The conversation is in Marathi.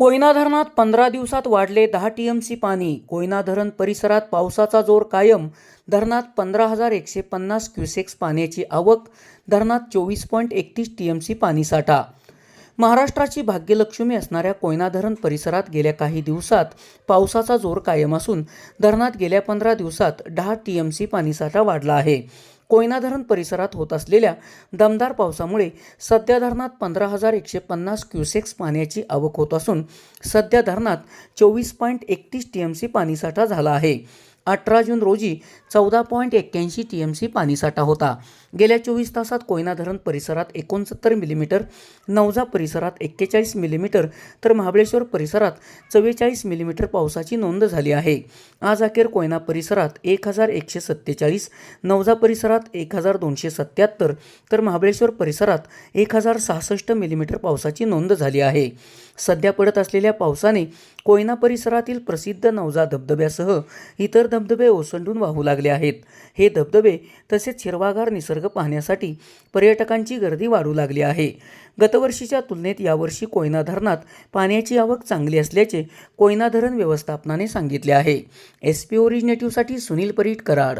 कोयना धरणात पंधरा दिवसात वाढले दहा टी एम सी पाणी. कोयना धरण परिसरात पावसाचा जोर कायम. धरणात पंधरा हजार एकशे पन्नास क्युसेक्स पाण्याची आवक. धरणात चोवीस पॉईंट एकतीस टी एम सी पाणीसाठा महाराष्ट्राची भाग्यलक्ष्मी असणाऱ्या कोयना धरण परिसरात गेल्या काही दिवसात पावसाचा जोर कायम असून धरणात गेल्या पंधरा दिवसात दहा टी एम सी पाणीसाठा वाढला आहे. कोयना धरण परिसरात होत असलेल्या दमदार पावसामुळे सध्या धरणात पंधरा हजार एकशे पन्नास क्युसेक्स पाण्याची आवक होत असून सध्या धरणात चोवीस पॉईंट एकतीस टी एम सी पाणीसाठा झाला आहे. अठरा जून रोजी चौदा पॉईंट एक्क्याऐंशी टी एम सी पाणीसाठा होता. गेल्या चोवीस तासात कोयना धरण परिसरात एकोणसत्तर मिलीमीटर नवजा परिसरात एक्केचाळीस मिलीमीटर तर महाबळेश्वर परिसरात चव्वेचाळीस मिलीमीटर पावसाची नोंद झाली आहे. आज अखेर कोयना परिसरात एक हजार एकशे सत्तेचाळीस नवजा परिसरात एक हजार दोनशे सत्याहत्तर तर महाबळेश्वर परिसरात एक हजार सहासष्ट मिलीमीटर पावसाची नोंद झाली आहे. सध्या पडत असलेल्या पावसाने कोयना परिसरातील प्रसिद्ध नवजा धबधब्यासह इतर धबधबे ओसंडून वाहू लागले आहेत. हे धबधबे तसेच हिरवागार निसर्ग पाहण्यासाठी पर्यटकांची गर्दी वाढू लागली आहे. गतवर्षीच्या तुलनेत यावर्षी कोयना धरणात पाण्याची आवक चांगली असल्याचे कोयना धरण व्यवस्थापनाने सांगितले आहे. एस पी ओरिजिनेटिव्हसाठी सुनील परीट कराड.